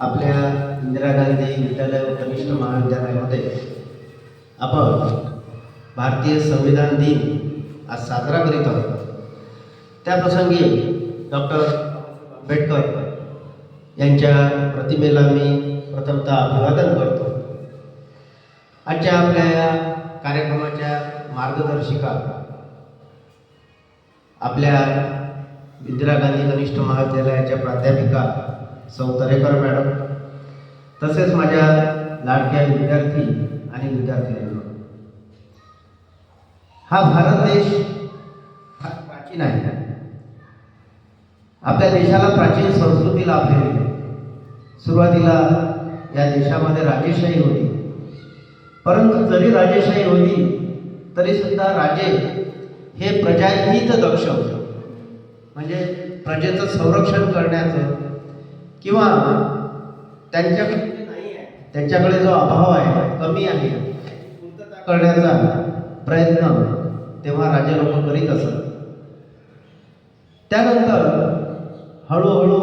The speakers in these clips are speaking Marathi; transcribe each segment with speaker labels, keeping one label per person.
Speaker 1: आपल्या इंदिरा गांधी विद्यालय व कनिष्ठ महाविद्यालयामध्ये आपण भारतीय संविधान दिन आज साजरा करीत आहोत. त्याप्रसंगी डॉक्टर आंबेडकर यांच्या प्रतिमेला मी प्रथमतः अभिवादन करतो. आजच्या आपल्या या कार्यक्रमाच्या मार्गदर्शिका आपल्या इंदिरा गांधी कनिष्ठ महाविद्यालयाच्या प्राध्यापिका सौ तरेकर मॅडम. तसेच माझ्या लाडक्या विद्यार्थी आणि विद्यार्थिनींनो. हा भारत देश हा प्राचीन आहे. आपल्या देशाला प्राचीन संस्कृती लाभलेली आहे सुरुवातीला या देशामध्ये राजेशाही होती. परंतु जरी राजेशाही होती तरी सुद्धा राजे हे प्रजाहित दक्ष होते. म्हणजे प्रजेचं संरक्षण करण्याचं किंवा त्यांच्याकडे नाही आहे त्यांच्याकडे जो अभाव आहे कमी आहे करण्याचा प्रयत्न तेव्हा राजे लोक करीत असत. त्यानंतर हळूहळू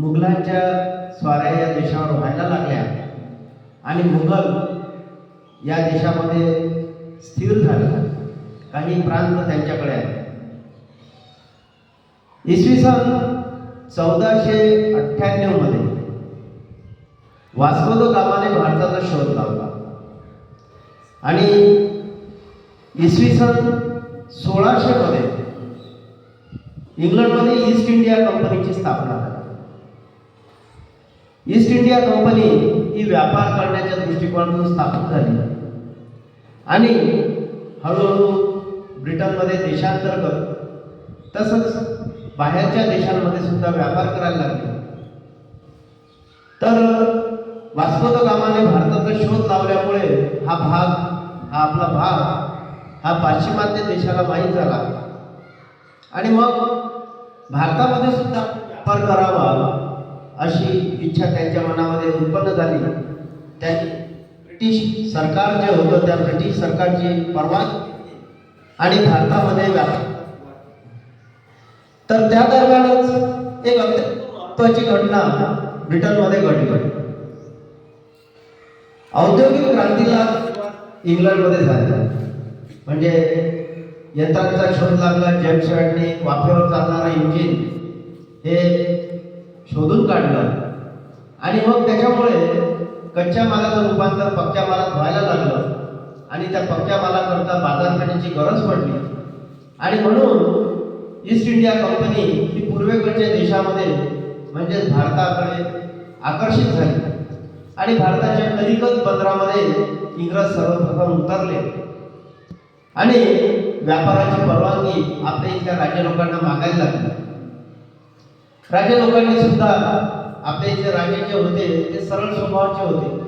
Speaker 1: मुघलांच्या स्वाऱ्या या देशावर व्हायला लागल्या आणि मुघल या देशामध्ये स्थिर झाले. काही प्रांत त्यांच्याकडे आहेत. इसवी सन चौदाशे अठ्ठ्याण्णवमध्ये वास्को गामाने भारताचा शोध लावला. आणि इसवी सन सोळाशे मध्ये इंग्लंडमध्ये ईस्ट इंडिया कंपनीची स्थापना झाली. ईस्ट इंडिया कंपनी ही व्यापार करण्याच्या दृष्टिकोनातून स्थापन झाली. आणि हळूहळू ब्रिटनमध्ये देशांतर्गत तसंच बाहेरच्या देशांमध्ये सुद्धा व्यापार करायला लागले. तर वास्कोद गामाने भारताचा शोध लावल्यामुळे हा भाग हा आपला भाग हा पाश्चिमात्य देशाला माहीत झाला. आणि मग भारतामध्ये सुद्धा व्यापार करावा अशी इच्छा त्यांच्या मनामध्ये उत्पन्न झाली. त्यांनी ब्रिटिश सरकार जे होतं त्या ब्रिटिश सरकारची परवानगी आणि भारतामध्ये व्यापार तर त्या दरम्यानच एक महत्वाची घटना ब्रिटनमध्ये घडली. औद्योगिक क्रांतीला इंग्लंडमध्ये झाली. म्हणजे यंत्रांचा शोध लागला जेम्स वॅटने वाफेवर चालणारं इंजिन हे शोधून काढलं. आणि मग त्याच्यामुळे कच्च्या मालाचं रूपांतर पक्क्या मालात व्हायला लागलं. आणि त्या पक्क्या मालाकरता बाजारपेठेची गरज पडली. आणि म्हणून ईस्ट इंडिया कंपनी ही पूर्वेकडच्या देशामध्ये म्हणजेच भारताकडे आकर्षित झाली. आणि भारताच्या कलिकत बंदरामध्ये इंग्रज सर्वप्रथम उतरले. आणि व्यापाराची परवानगी आपल्या इथल्या राज्य लोकांना मागायला लागली. राज्य लोकांनी सुद्धा आपल्या इथले राजे जे होते ते सरळ स्वभावाचे होते.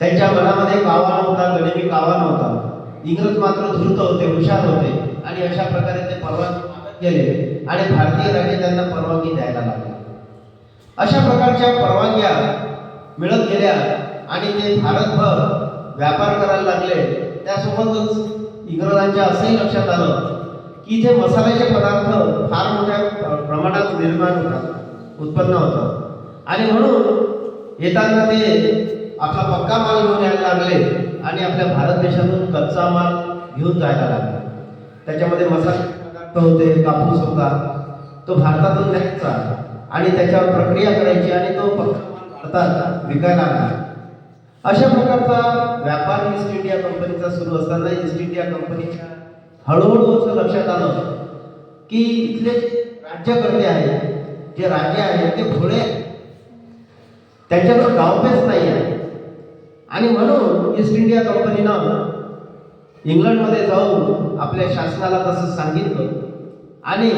Speaker 1: त्यांच्या मनामध्ये कावा नव्हता गणिमी कावा नव्हता. इंग्रज मात्र धृत होते हुशार होते. आणि अशा प्रकारे ते परवानगी मागत गेले आणि भारतीय राजे त्यांना परवानगी द्यायला लागले. अशा प्रकारच्या परवानग्या मिळत गेल्या आणि ते भारतभर व्यापार करायला लागले. त्यासोबतच इंग्रजांच्या असंही लक्षात आलं की इथे मसाल्याचे पदार्थ फार मोठ्या प्रमाणात निर्माण होतात उत्पन्न होतं आणि म्हणून येताना ते आपला पक्का माल घेऊन यायला लागले आणि आपल्या भारत देशातून कच्चा माल घेऊन जायला लागला. त्याच्यामध्ये मसाले पदार्थ होते कापूस होता. तो भारतातून न्यायचा आणि त्याच्यावर प्रक्रिया करायची आणि तो भारतात विकायला लागला अशा प्रकारचा व्यापार ईस्ट इंडिया कंपनीचा सुरू असताना ईस्ट इंडिया कंपनीच्या हळूहळू असं लक्षात आलं की इथले जे राज्यकर्ते आहेत जे राजे आहेत ते भोळे आहेत. त्यांच्याकडे गावपेच नाही आहे आणि म्हणून ईस्ट इंडिया कंपनीनं इंग्लंडमध्ये जाऊन आपल्या शासनाला तसं सांगितलं. आणि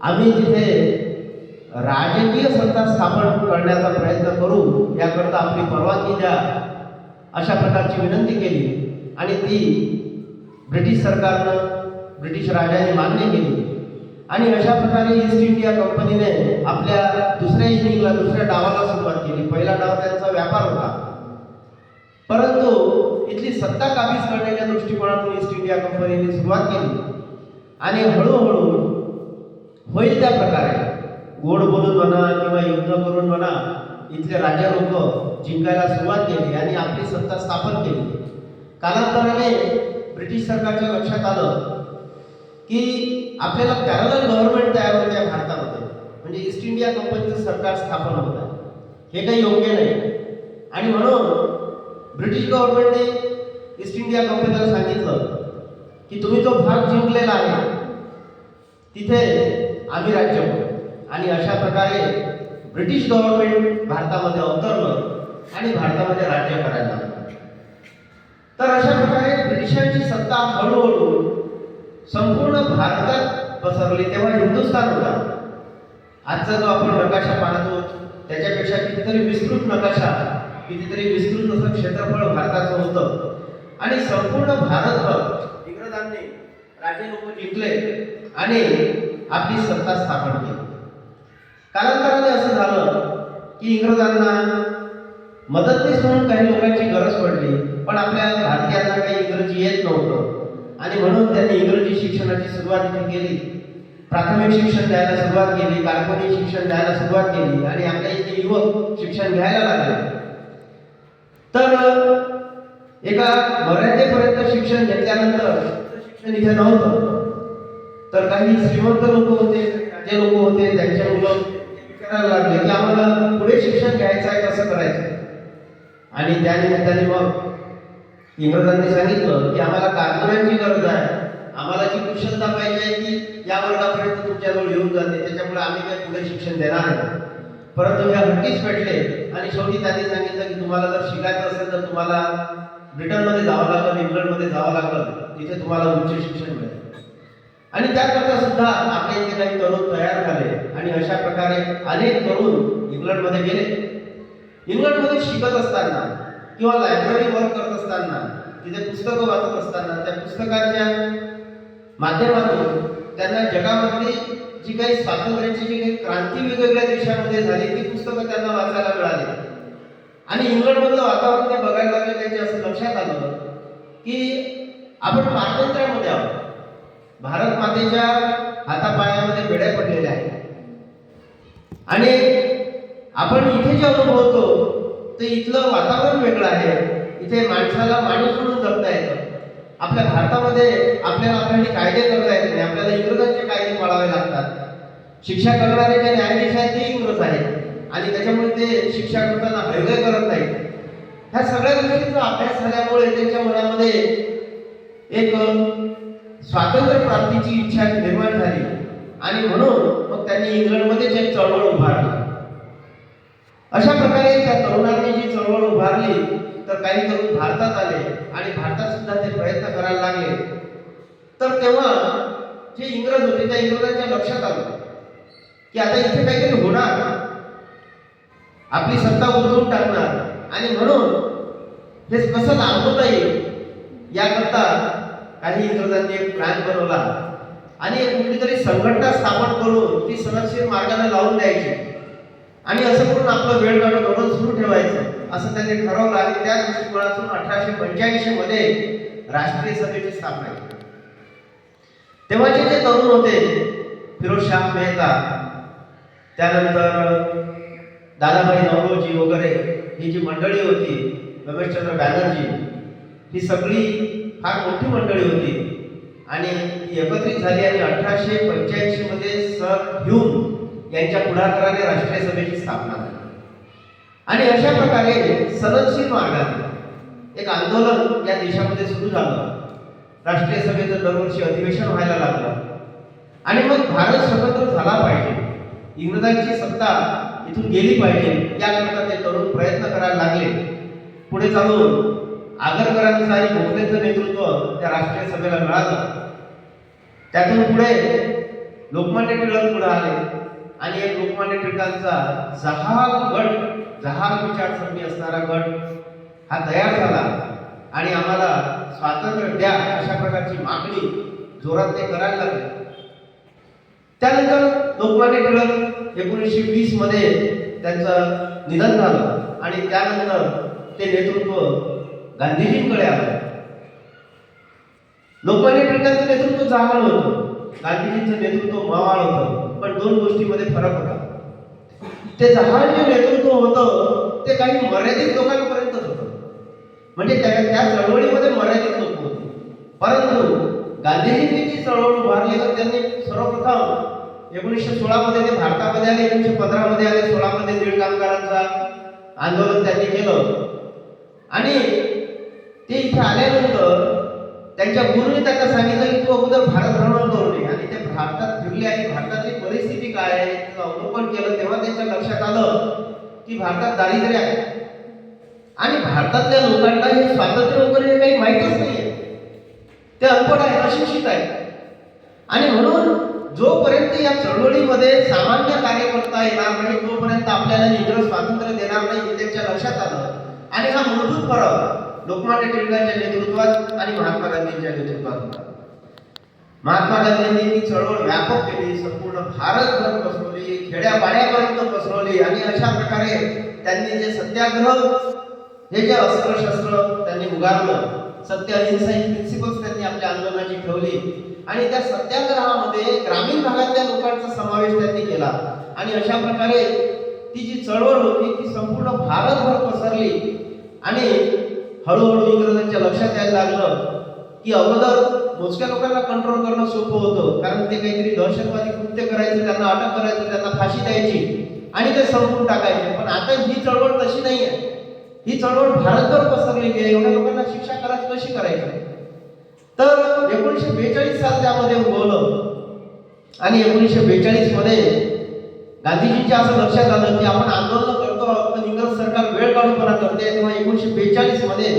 Speaker 1: आम्ही तिथे राजकीय सत्ता स्थापन करण्याचा प्रयत्न करू याकरता आपली परवानगी द्या अशा प्रकारची विनंती केली. आणि ती ब्रिटिश सरकारनं ब्रिटिश राजाने मान्य केली. आणि अशा प्रकारे ईस्ट इंडिया कंपनीने आपल्या दुसऱ्या इनिंगला दुसऱ्या डावाला सुरुवात केली. पहिला डाव त्यांचा व्यापार होता. परंतु इथली सत्ता काबीज करण्याच्या दृष्टिकोनातून ईस्ट इंडिया कंपनीने सुरुवात केली. आणि हळूहळू होईल त्या प्रकारे. गोड बोलून म्हणा किंवा युद्ध करून म्हणा इथले राजा लोक जिंकायला सुरुवात केली आणि आपली सत्ता स्थापन केली. कालांतराने ब्रिटिश सरकारच्या लक्षात आलं की आपल्याला पॅरल गव्हर्नमेंट तयार होते भारतामध्ये. म्हणजे ईस्ट इंडिया कंपनीचं सरकार स्थापन होत आहे. हे काही योग्य नाही. आणि म्हणून ब्रिटिश गव्हर्नमेंटने ईस्ट इंडिया कंपनीला सांगितलं की तुम्ही जो भाग जिंकलेला आहे तिथे आम्ही राज्य आणि अशा प्रकारे ब्रिटिश गव्हर्नमेंट भारतामध्ये अवतरलं आणि भारतामध्ये राज्य करायला लागलं. तर अशा प्रकारे ब्रिटिशांची सत्ता हळूहळू संपूर्ण भारतात पसरली तेव्हा हिंदुस्थान होता. आजचा जो आपण नकाशा पाहतो त्याच्यापेक्षा कितीतरी विस्तृत नकाशा. कितीतरी विस्तृत असं क्षेत्रफळ भारताचं होतं. आणि संपूर्ण भारतभर इंग्रजांनी राजे लोक जिंकले आणि आपली सत्ता स्थापन केली. कालांतराने असं झालं की इंग्रजांना मदतनीस म्हणून काही लोकांची गरज पडली पण आपल्या भारतीयांना काही इंग्रजी येत नव्हतं. आणि म्हणून त्यांनी इंग्रजी शिक्षणाची सुरुवात इथे केली. प्राथमिक शिक्षण द्यायला सुरुवात केली काल्पनिक शिक्षण द्यायला सुरुवात केली आणि आपल्या इथे युवक शिक्षण घ्यायला लागले. तर एका मर्यादेपर्यंत शिक्षण घेतल्यानंतर शिक्षण इथे नव्हतं. तर काही श्रीमंत लोक होते जे लोक होते त्यांच्या मुलं विचारायला लागले की आम्हाला पुढे शिक्षण घ्यायचं आहे कसं करायचं? आणि त्यानिमित्ताने मग इंग्रजांनी सांगितलं की आम्हाला कारखान्यांची गरज आहे. आम्हाला जी कुशलता पाहिजे आहे ती या वर्गापर्यंत तुमच्याजवळ येऊन जाते. त्याच्यामुळे आम्ही काही पुढे शिक्षण देणार नाही. परंतु ह्या हट्टीच पेटले आणि शेवटी त्यांनी सांगितलं की तुम्हाला जर शिकायचं असेल तर तुम्हाला ब्रिटनमध्ये जावं लागलं इंग्लंडमध्ये जावं लागलं तिथे तुम्हाला उच्च शिक्षण मिळेल. आणि त्याकरता सुद्धा आपल्या इथे काही तरुण तयार झाले आणि अशा प्रकारे अनेक तरुण इंग्लंडमध्ये गेले. इंग्लंडमध्ये शिकत असताना किंवा लायब्ररी वर्क करत असताना तिथे पुस्तकं वाचत असताना त्या पुस्तकाच्या माध्यमातून त्यांना जगामधली जी काही स्वातंत्र्याची जी काही क्रांती वेगवेगळ्या देशामध्ये झाली ती पुस्तकं त्यांना वाचायला मिळाली. आणि इंग्लंडमधलं वातावरण ते बघायला लागले त्यांच्या असं लक्षात आलं की आपण स्वातंत्र्यामध्ये आहोत. भारत मातेच्या हातापायामध्ये बेड्या पडलेल्या आहेत. आणि आपण इथे जे अनुभवतो ते इथलं वातावरण वेगळं आहे. इथे माणसाला माणूस म्हणून जगता येतं. आपल्या भारतामध्ये आपल्याला आपल्याला कायदे करता येत नाही. आपल्याला इंग्रजांचे कायदे पाळावे लागतात. शिक्षा करणारे जे न्यायाधीश आहेत ते इंग्रज आहेत. आणि त्याच्यामुळे ते शिक्षा करताना हयगय करत नाहीत. ह्या सगळ्या गोष्टींचा अभ्यास झाल्यामुळे त्यांच्या मनामध्ये एक स्वातंत्र्य प्राप्तीची इच्छा निर्माण झाली. आणि म्हणून मग त्यांनी इंग्लंडमध्ये एक चळवळ उभारली. अशा प्रकारे त्या तरुणांनी जी चळवळ उभारली तर काही तरुण भारतात आले आणि भारतात सुद्धा ते प्रयत्न करायला लागले. तर तेव्हा जे इंग्रज होते त्या इंग्रजांच्या लक्षात आलं की आता इथे काहीतरी होणार. आपली सत्ता उलटून टाकणार. आणि म्हणून हे कसं लाभवता येईल याकरता काही इंग्रजांनी एक प्लॅन बनवला. आणि एक कुठलीतरी संघटना स्थापन करून ती सनदशीर मार्गाने लावून द्यायची. आणि असं करून आपलं वेळ काढून धोरण सुरू ठेवायचं. असं त्यांनी ठरवलं आणि त्या दृष्टिकोनातून अठराशे पंच्याऐंशी मध्ये राष्ट्रीय सभेची स्थापना केली. तेव्हाचे जे तरुण होते फिरोज शाह मेहता त्यानंतर दादाभाई नवरोजी वगैरे ही जी मंडळी होती रमेशचंद्र बॅनर्जी ही सगळी फार मोठी मंडळी होती. आणि ती एकत्रित झाली आणि अठराशे पंच्याऐंशी मध्ये सर ह्यूम यांच्या पुढाकाराने राष्ट्रीय सभेची स्थापना झाली. आणि अशा प्रकारे सनदशील मार्गाने एक आंदोलन या देशामध्ये सुरू झालं. राष्ट्रीय सभेचं दरवर्षी अधिवेशन व्हायला लागलं. आणि मग भारत स्वतंत्र झाला पाहिजे. इंग्रजांची सत्ता इथून गेली पाहिजे. याकरता ते तरुण प्रयत्न करायला लागले. पुढे चालून आगरकरांचं आणि गोखलेचं नेतृत्व त्या राष्ट्रीय सभेला मिळालं. त्यातून पुढे लोकमान्य टिळक पुढे आले. आणि एक लोकमान्य टिळकांचा जहाल गट जहाल विचारसरणी असणारा गट हा तयार झाला आणि आम्हाला स्वातंत्र्य द्या अशा प्रकारची मागणी जोरात ते करायला लागले. त्यानंतर लोकमान्य टिळक एकोणीसशे वीसमध्ये त्यांचं निधन झालं आणि त्यानंतर ते नेतृत्व गांधीजींकडे आलं. लोकमान्य टिळकांचं नेतृत्व जहाल होतं गांधीजींचं नेतृत्व मावाळ होतं पण दोन गोष्टीमध्ये फरक होता. ते जहाल जे नेतृत्व होतं ते काही मर्यादित लोकांपर्यंतच होतं. म्हणजे त्या त्या चळवळीमध्ये मर्यादित लोक होते. परंतु गांधीजींनी जी चळवळ उभारली तर त्यांनी सर्वप्रथम एकोणीसशे सोळा मध्ये ते भारतामध्ये आले एकोणीसशे पंधरा मध्ये आले सोळा मध्ये दीड कामगारांचा आंदोलन त्यांनी केलं. आणि ते इथे आल्यानंतर त्यांच्या गुरुने त्यांना सांगितलं की तू अगोदर भारत भ्रमण करू नये. आणि ते भारतात फिरले आणि भारतातली परिस्थिती काय आहे तिचं अवलोकन केलं तेव्हा त्यांच्या लक्षात आलं की भारतात दारिद्र्य आहे. आणि भारतातल्या लोकांना हे स्वातंत्र्य वगैरे हे काही माहीतच नाहीये. ते अनपढ आहेत अशिक्षित आहेत. आणि म्हणून जोपर्यंत या चळवळीमध्ये सामान्य कार्यकर्ता येणार नाही तोपर्यंत आपल्याला निग्रह स्वातंत्र्य देणार नाही हे त्यांच्या लक्षात आलं. आणि हा मूलभूत फरक लोकमान्य टिळकांच्या नेतृत्वात आणि महात्मा गांधींच्या नेतृत्वात होता. महात्मा गांधींनी ती चळवळ व्यापक केली संपूर्ण भारतभर पसरवली खेड्यापाड्यापर्यंत पसरवली आणि अशा प्रकारे त्यांनी जे सत्याग्रह हे जे अस्त्र शस्त्र त्यांनी उगारलं सत्य अहिंसा ही प्रिन्सिपल्स त्यांनी आपल्या आंदोलनाची ठेवली आणि त्या सत्याग्रहामध्ये ग्रामीण भागातल्या लोकांचा समावेश त्यांनी केला. आणि अशा प्रकारे ती जी चळवळ होती ती संपूर्ण भारतभर पसरली आणि हळूहळू इंग्रजांच्या लक्षात यायला लागलं. की अगोदर मोजक्या लोकांना कंट्रोल करणं सोपं होतं. कारण ते काहीतरी दहशतवादी कृत्य करायचे त्यांना अटक करायचं त्यांना फाशी द्यायची आणि ते संपून टाकायचे. पण आता ही चळवळ तशी नाही आहे ही चळवळ भारतभर पसरलेली आहे. एवढ्या लोकांना शिक्षा करायची कशी करायची? तर एकोणीसशे बेचाळीस साल त्यामध्ये उगवलं. आणि एकोणीसशे बेचाळीसमध्ये गांधीजींच्या असं लक्षात आलं की आपण आंदोलन करतो पण इंग्रज सरकार वेळ काढून करते. तेव्हा एकोणीसशे बेचाळीसमध्ये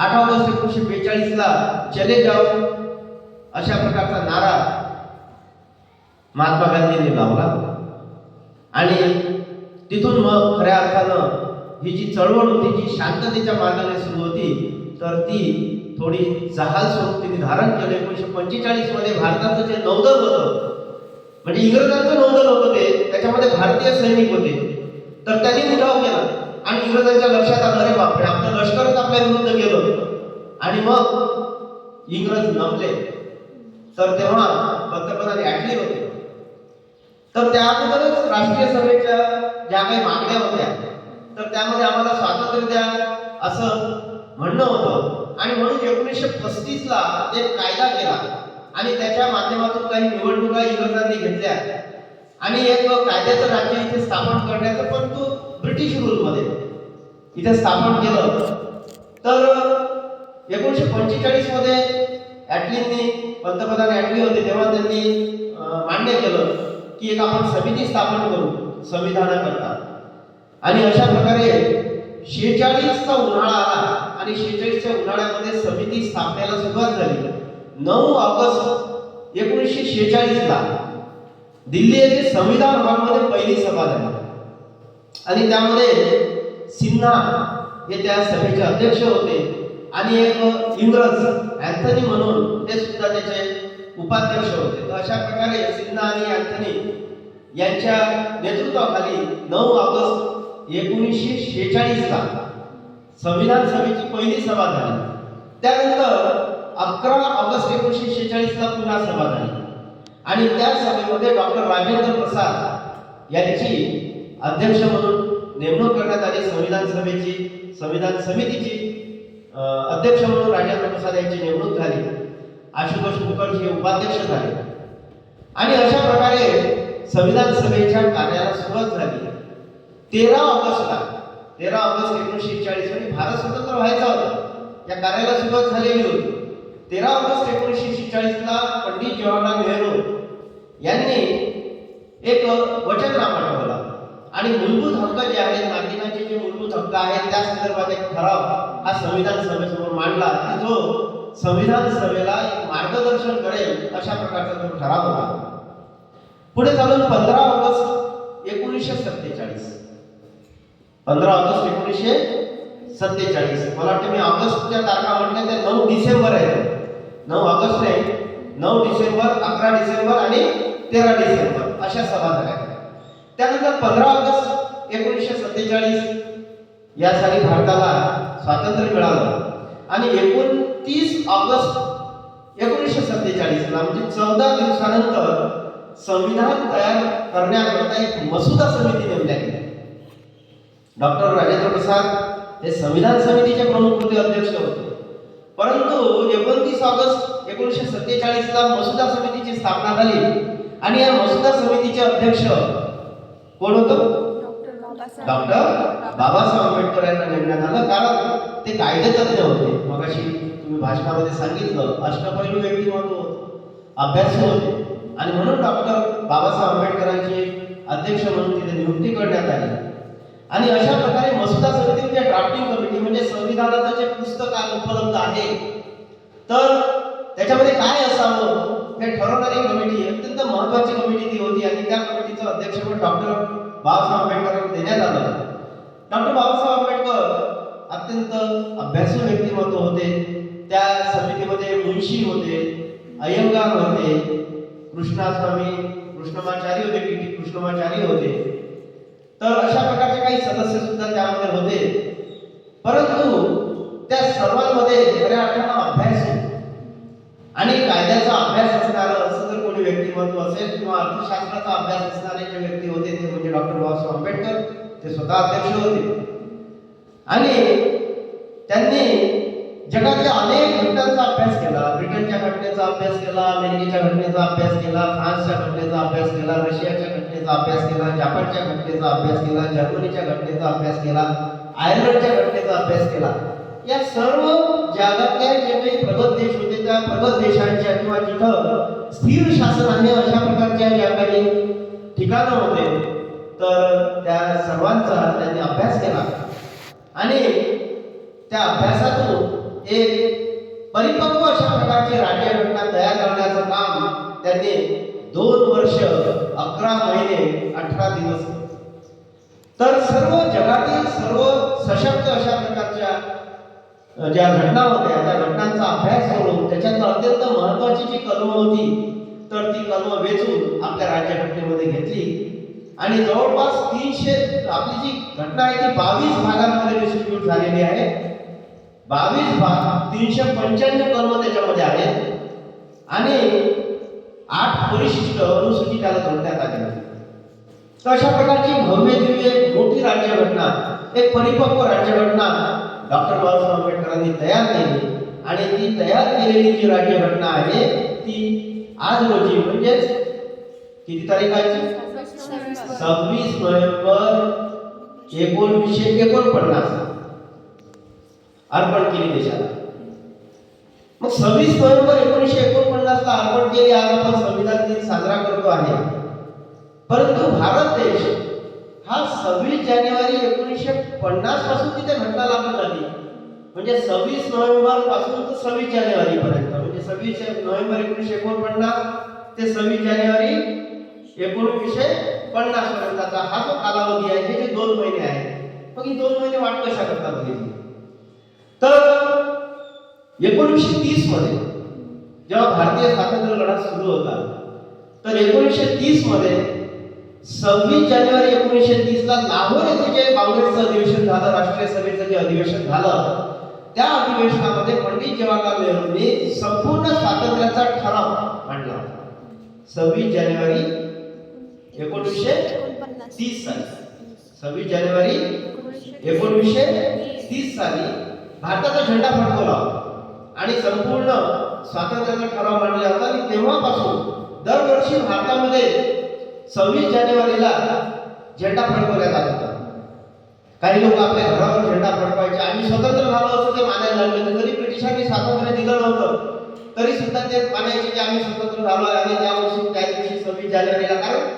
Speaker 1: आठ ऑगस्ट एकोणीसशे बेचाळीस ला चले जाओ अशा प्रकारचा नारा महात्मा गांधींनी लावला. आणि तिथून मग खऱ्या अर्थानं ही जी चळवळ होती जी शांततेच्या मार्गाने सुरू होती तर ती थोडी जहाल स्वरूप तिने धारण केलं. एकोणीसशे पंचेचाळीसमध्ये भारताचं जे नौदल होतं म्हणजे इंग्रजांचं नौदल होतं ते त्याच्यामध्ये भारतीय सैनिक होते. तर त्यांनी उठाव केला. आणि इंग्रजांच्या लक्षात आलं रे बापरे आपलं लष्करच आपल्या विरुद्ध गेलं आणि मग इंग्रज नमले. तर तेव्हा पंतप्रधान ॲटली होते. तर त्या अगोदरच राष्ट्रीय सभेच्या ज्या काही मागण्या होत्या तर त्यामध्ये आम्हाला स्वातंत्र्य द्या असं म्हणणं होतं. आणि म्हणून एकोणीसशे पस्तीस ला एक कायदा केला. आणि त्याच्या माध्यमातून काही निवडणुका इंग्रजांनी घेतल्या. आणि एक कायद्याचं राज्य इथे स्थापन करण्याचं पण तो ब्रिटिश रूलमध्ये इथे स्थापन केलं. तर एकोणीसशे पंचेचाळीसमध्ये ॲटलींनी पंतप्रधान ॲटली होते तेव्हा त्यांनी मान्य केलं की एक आपण समिती स्थापन करू संविधानाकरता. आणि अशा प्रकारे शेहेचाळीसचा उन्हाळा आला आणि शेहेचाळीसच्या उन्हाळ्यामध्ये समिती स्थापनेला सुरुवात झाली. नऊ ऑगस्ट एकोणीसशे शेहेचाळीसला दिल्ली येथे संविधान हॉलमध्ये पहिली सभा झाली. आणि त्यामध्ये सिन्हा हे त्या सभेचे अध्यक्ष होते. आणि एक इंग्रज अँथनी म्हणून ते सुद्धा त्याचे उपाध्यक्ष होते. तर अशा प्रकारे सिन्हा आणि अँथनी यांच्या नेतृत्वाखाली नऊ ऑगस्ट एकोणीसशे शेहेचाळीसला संविधान सभेची पहिली सभा झाली. त्यानंतर अकरा ऑगस्ट एकोणीसशे शेहेचाळीसला पुन्हा सभा झाली. आणि त्या सभेमध्ये डॉक्टर राजेंद्र प्रसाद यांची अध्यक्ष म्हणून नेमणूक करण्यात आली. संविधान सभेची संविधान समितीची अध्यक्ष म्हणून राजेंद्र प्रसाद यांची नेमणूक झाली. आशुतोष मुखर्जी हे उपाध्यक्ष झाले. आणि अशा प्रकारे संविधान सभेच्या कार्याला सुरुवात झाली. तेरा ऑगस्टला तेरा ऑगस्ट एकोणीसशे चाळीसमध्ये भारत स्वतंत्र व्हायचा होता. या कार्याला सुरुवात झालेली होती. तेरा ऑगस्ट एकोणीसशे चाळीसला पंडित जवाहरलाल नेहरू यांनी एक वचननामा ठेवला आणि मूलभूत हक्क जे आहेत नागरिकांचे जे मूलभूत हक्क आहेत त्या संदर्भात एक ठराव हा संविधान सभेसमोर मांडला. की जो संविधान सभेला एक मार्गदर्शन करेल अशा प्रकारचा तो ठराव होता. पुढे चालून पंधरा ऑगस्ट एकोणीसशे सत्तेचाळीस. पंधरा ऑगस्ट एकोणीसशे सत्तेचाळीस. मला वाटतं मी ऑगस्टच्या तारखा म्हटल्या ते नऊ डिसेंबर आहे नऊ ऑगस्ट नाही नऊ डिसेंबर अकरा डिसेंबर आणि तेरा डिसेंबर अशा सभा झाल्या. त्यानंतर पंधरा ऑगस्ट एकोणीसशे सत्तेचाळीस या साली भारताला स्वातंत्र्य मिळालं. आणि एकोणतीस ऑगस्ट एकोणीसशे सत्तेचाळीसला म्हणजे चौदा दिवसानंतर संविधान तयार करण्याकरता एक मसुदा समिती नेमल्या गेल्या डॉक्टर राजेंद्र प्रसाद हे संविधान समितीचे प्रमुख होते अध्यक्ष होते. परंतु एकोणतीस ऑगस्ट एकोणीसशे सत्तेचाळीसला मसुदा समितीची स्थापना झाली. आणि या मसुदा समितीचे अध्यक्ष कोण होतं? डॉक्टर बाबासाहेब आंबेडकर. यांना नेमण्यात आलं कारण ते कायदेतज्ञ होते. मगाशी तुम्ही भाषणामध्ये सांगितलं अष्टपैलू व्यक्तिमत्व होतं. अभ्यासू होते. आणि म्हणून डॉक्टर बाबासाहेब आंबेडकरांची अध्यक्ष म्हणून तिथे नियुक्ती करण्यात आली. आणि अशा प्रकारे मसुदा समिती म्हणजे ड्राफ्टिंग कमिटी म्हणजे संविधानाचं जे पुस्तक आज उपलब्ध आहे तर त्याच्यामध्ये काय असावं हे ठरवणारी कमिटी अत्यंत महत्वाची कमिटी ती होती आणि त्या कमिटीचं अध्यक्षपद डॉक्टर बाबासाहेब आंबेडकरांना देण्यात आलं. डॉक्टर बाबासाहेब आंबेडकर अत्यंत अभ्यासू व्यक्तिमत्व होते. त्या समितीमध्ये मुंशी होते अय्यंगार होते कृष्णास्वामी कृष्णमाचारी होते टी टी कृष्णमाचारी होते. तर अशा प्रकारचे काही सदस्य सुद्धा त्यामध्ये होते. परंतु त्या सर्वांमध्ये खऱ्या अर्थानं अभ्यास आणि कायद्याचा अभ्यास असणारं असं जर कोणी व्यक्तिमत्व असेल किंवा अर्थशास्त्राचा अभ्यास असणारे जे व्यक्ती होते ते म्हणजे डॉक्टर बाबासाहेब आंबेडकर. ते स्वतः अध्यक्ष होते. आणि त्यांनी जगातल्या अनेक घटनांचा अभ्यास केला. ब्रिटनच्या घटनेचा अभ्यास केला अमेरिकेच्या घटनेचा अभ्यास केला फ्रान्सच्या घटनेचा अभ्यास केला रशियाच्या घटनेचा अभ्यास केला जपानच्या घटनेचा अभ्यास केला जर्मनीच्या घटनेचा अभ्यास केला आयर्लंडच्या घटनेचा अभ्यास केला. या सर्व जगातल्या जे काही प्रगत देश होते त्या प्रगत देशांच्या किंवा जिथं स्थिर शासन आहे अशा प्रकारच्या ज्या काही ठिकाणं होते तर त्या सर्वांचा त्यांनी अभ्यास केला. आणि त्या अभ्यासातून एक परिपक्व अशा प्रकारची राज्यघटना तयार करण्याचं काम त्यांनी दोन वर्ष अकरा महिने अठरा दिवस तर सर्व जगातील सर्व सशक्त अशा प्रकारच्या ज्या घटना होत्या त्या घटनांचा अभ्यास करून त्याच्यात अत्यंत महत्वाची जी कलम होती तर ती कलम वेचून आपल्या राज्यघटनेमध्ये घेतली. आणि जवळपास तीनशे आपली जी घटना आहे ती बावीस भागांमध्ये डिस्ट्रीब्यूट झालेली आहे. बावीस भाग तीनशे पंच्याण्णव कलम त्याच्यामध्ये आहेत. आणि आठ परिशिष्ट अनुसूची त्याला जोडण्यात आली होती तर अशा प्रकारची भव्य दिव्य एक मोठी राज्यघटना एक परिपक्व राज्यघटना डॉक्टर बाबासाहेब आंबेडकरांनी तयार केली. आणि ती तयार केलेली जी राज्यघटना आहे ती आज रोजी म्हणजेच किती तारीखाची? सव्वीस नोव्हेंबर एकोणीसशे एकोणपन्नास. अर्पण केली देशाला. मग सव्वीस नोव्हेंबर एकोणीसशे एकोणपन्नास ला अर्पण केली. आज आपण संविधान दिन साजरा करतो आहे. परंतु भारत देश हा सव्वीस जानेवारी एकोणीसशे पन्नासपासून तिथे घटना लागू झाली. म्हणजे सव्वीस नोव्हेंबरपासून तर सव्वीस जानेवारी पर्यंत. म्हणजे सव्वीस नोव्हेंबर एकोणीसशे एकोणपन्नास ते सव्वीस जानेवारी एकोणीसशे पन्नास पर्यंतचा हा जो कालावधी आहे हे जे दोन महिने आहेत मग ही दोन महिने वाट कशा करता बघितली? तर एकोणीसशे तीसमध्ये जेव्हा भारतीय स्वातंत्र्य लढा सुरू होता तर एकोणीसशे तीसमध्ये सव्वीस जानेवारी एकोणीसशे तीस ला लाहोर येथे जे काँग्रेसचं अधिवेशन झालं राष्ट्रीय सभेचं जे अधिवेशन झालं त्या अधिवेशनामध्ये पंडित जवाहरलाल नेहरूंनी संपूर्ण स्वातंत्र्याचा ठराव मांडला. सव्वीस जानेवारी एकोणीसशे तीस साली. सव्वीस जानेवारी एकोणीसशे तीस साली भारताचा झेंडा फडकवला. आणि संपूर्ण स्वातंत्र्याचा ठराव मांडला होता आणि तेव्हापासून दरवर्षी भारतामध्ये सव्वीस जानेवारीला झेंडा फडकवला जात होता. काही लोक आपल्या घरावर झेंडा फडकवायचे आम्ही स्वतंत्र झालो असं ते मानायला लागले जरी ब्रिटिशांनी स्वातंत्र्य दिलं नव्हतं तरी सुद्धा ते मानायचे की आम्ही स्वतंत्र झालो आणि त्या वर्षी त्या दिवशी सव्वीस जानेवारीला कारण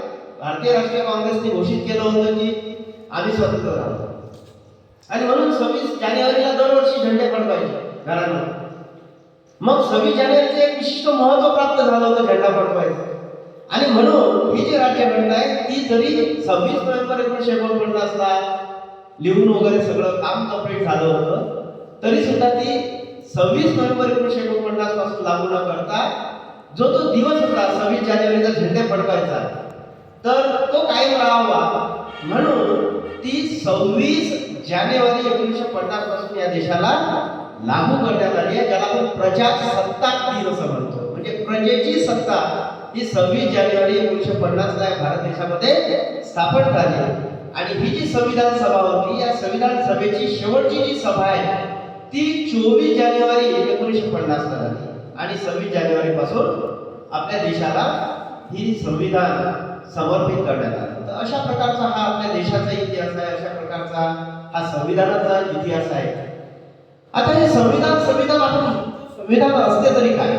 Speaker 1: भारतीय राष्ट्रीय काँग्रेसने घोषित केलं होतं की आम्ही स्वतंत्र झालो. आणि म्हणून सव्वीस जानेवारीला दरवर्षी झेंडे फडकवायचे घरांना. मग सव्वीस जानेवारीचं एक विशिष्ट महत्त्व प्राप्त झालं होतं झेंडा फडकवायचं. आणि म्हणून ही जी राज्यघटना आहे ती जरी सव्वीस नोव्हेंबर एकोणीसशे एकोणपन्नासला लिहून वगैरे सगळं काम कंप्लीट झालं होतं तरी सुद्धा ती सव्वीस नोव्हेंबर एकोणीशे एकोणपन्नासपासून लागू न करता जो तो दिवस होता सव्वीस जानेवारीचा झेंडे फडकायचा तर तो कायम राहावा. म्हणून ती सव्वीस जानेवारी एकोणीसशे पन्नासपासून या देशाला लागू करण्यात आली आहे ज्याला आपण प्रजासत्ताक दिन असं म्हणतो. म्हणजे प्रजेची सत्ता. ही सव्वीस जानेवारी एकोणीसशे पन्नास ला भारत देशामध्ये स्थापन झाली. आणि ही जी संविधान सभा होती या संविधान सभेची शेवटची जी सभा आहे ती चोवीस जानेवारी एकोणीसशे पन्नास ला झाली. आणि सव्वीस जानेवारी पासून आपल्या देशाला ही संविधान समर्पित करण्यात आलं. तर अशा प्रकारचा हा आपल्या देशाचा इतिहास आहे अशा प्रकारचा हा संविधानाचा इतिहास आहे. आता हे संविधान संविधान आपण संविधान असते तरी काय?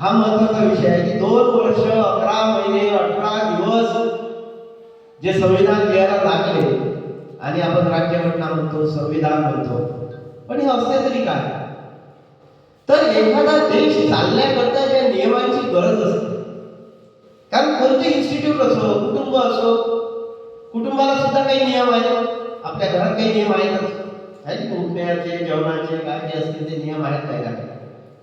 Speaker 1: हा महत्त्वाचा विषय आहे की दोन वर्ष अकरा महिने अठरा दिवस जे संविधान लिहायला लागले आणि आपण राज्यघटना म्हणतो संविधान म्हणतो पण हे असते तरी काय? तर एखादा देश चालण्याकरता या नियमांची गरज असते कारण कोणते इन्स्टिट्यूट असो कुटुंब असो कुटुंबाला सुद्धा काही नियम आहेत. आपल्या घरात काही नियम आहेतच आहेत उठण्याचे जेवणाचे काय जे असतील ते नियम आहेत काय काय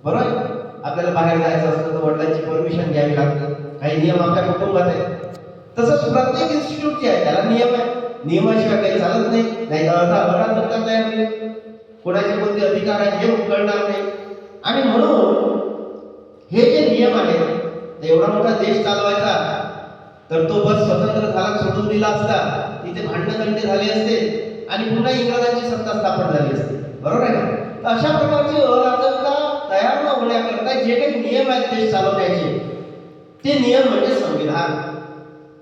Speaker 1: बरोबर? आपल्याला बाहेर जायचं असलं तर वडिलांची परमिशन घ्यावी लागते. काही नियम आपल्या कुटुंबात आहेत. तसंच प्रत्येक इन्स्टिट्यूटचे आहे त्याला नियम आहे नियमाशिवाय काही चालत नाही. नाही तर अर्धा घरात तयार नाही कोणाचे कोणते अधिकार आहेत हे कळणार नाही. आणि म्हणून हे जे नियम आहेत एवढा मोठा देश चालवायचा. तर तो बस स्वतंत्र झाला सोडून दिला असता तिथे भांडणतंटे झाले असते आणि पुन्हा इंग्रजांची सत्ता स्थापन झाली असते. बरोबर आहे ना तर अशा प्रकारची अराजकता तयार न होण्याकरता जे काही नियम आहेत देश चालवण्याचे. ते नियम म्हणजे संविधान.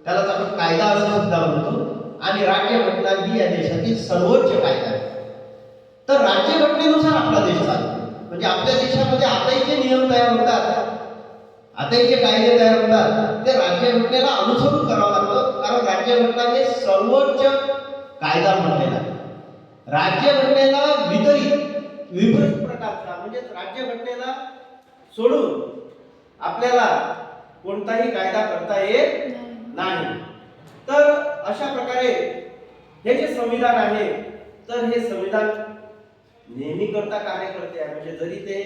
Speaker 1: त्यालाच आपण कायदा असं सुद्धा म्हणतो. आणि राज्यघटना ही या देशातील सर्वोच्च कायदा आहे. तर राज्यघटनेनुसार आपला देश चालतो. म्हणजे आपल्या देशामध्ये आताही जे नियम तयार होतात. आताही जे कायदे तयार होतात. ते राज्यघटनेला अनुसरून करावं लागतं. कारण राज्यघटना हे सर्वोच्च कायदा म्हणलेला आहे. राज्यघटनेला वितरित विपरीत सरकारचा म्हणजेच राज्यघटनेला सोडून आपल्याला कोणताही कायदा करता येत नाही. तर अशा प्रकारे हे जे संविधान आहे तर हे संविधान नेहमी करता कार्य करते आहे. म्हणजे जरी ते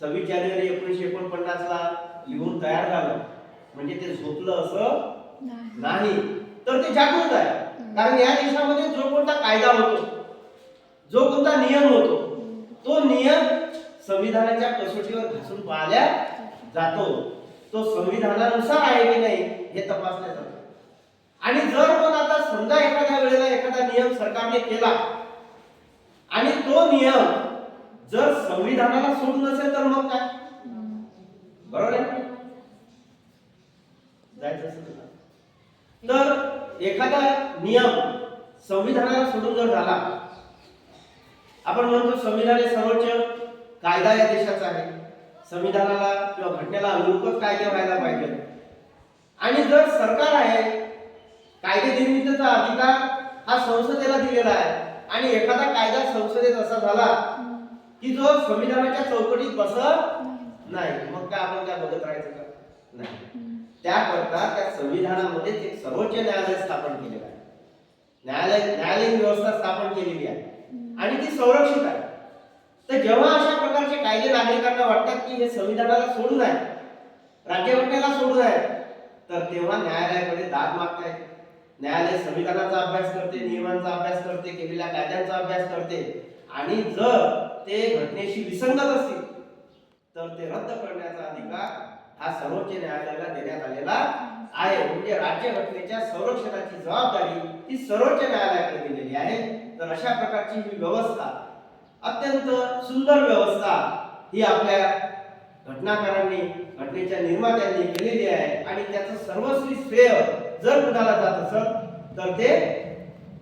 Speaker 1: सव्वीस जानेवारी एकोणीशे एकोणपन्नास ला लिहून तयार झालं म्हणजे ते झोपलं असं नाही. तर ते जागृत आहे. कारण या देशामध्ये जो कोणता कायदा होतो जो कोणता नियम होतो तो नियम संविधानाच्या कसोटीवर घासून पाहिल्या जातो. तो संविधानानुसार आहे की नाही हे तपासले जातं. आणि जर मग आता समजा एखाद्या वेळेला एखादा नियम सरकारने केला आणि तो नियम जर संविधानाला सोडून नसेल तर मग काय? बरोबर आहे? जायचं असेल तर एखादा नियम संविधानाला सोडून जर झाला आपण म्हणतो संविधान हे सर्वोच्च कायदा या देशाचा आहे. संविधानाला किंवा घटनेला अनुरूपच कायदे व्हायला पाहिजे. आणि जर सरकार आहे कायदे निर्मितीचा अधिकार हा संसदेला दिलेला आहे आणि एखादा कायदा संसदेत असा झाला की जो संविधानाच्या चौकटीत बसत नाही मग काय आपण काय बघत राहायचं का? नाही. त्याकरता त्या संविधानामध्ये एक सर्वोच्च न्यायालय स्थापन केलेलं आहे. न्यायालय न्यायालयीन व्यवस्था स्थापन केलेली आहे. आणि ती संरक्षित आहे. तर जेव्हा अशा प्रकारचे कायदे नागरिकांना वाटतात की हे संविधानाला सोडून आहे राज्यघटनेला सोडून आहे तर तेव्हा न्यायालयाकडे दाद मागता न्यायालय संविधानाचा अभ्यास करते नियमांचा अभ्यास करते केलेल्या कायद्यांचा अभ्यास करते. आणि जर ते घटनेशी विसंगत असतील तर ते रद्द करण्याचा अधिकार हा सर्वोच्च न्यायालयाला देण्यात आलेला आहे. म्हणजे राज्यघटनेच्या संरक्षणाची जबाबदारी ही सर्वोच्च न्यायालयाकडे दिलेली आहे. तर अशा प्रकारची ही व्यवस्था अत्यंत सुंदर व्यवस्था ही आपल्या घटनाकारांनी घटनेच्या निर्मात्यांनी केलेली आहे आणि त्याचं सर्वस्वी श्रेय जर कुणाला जात असेल तर ते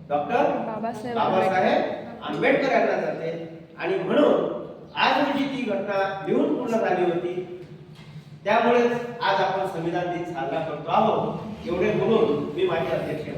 Speaker 1: डॉक्टर
Speaker 2: बाबासाहेब
Speaker 1: आंबेडकर. यांना जाते. आणि म्हणून आज रोजी ती घटना लिहून पूर्ण झाली होती. त्यामुळेच आज आपण संविधान दिन साजरा करतो आहोत. एवढे बोलून मी माझे अध्यक्ष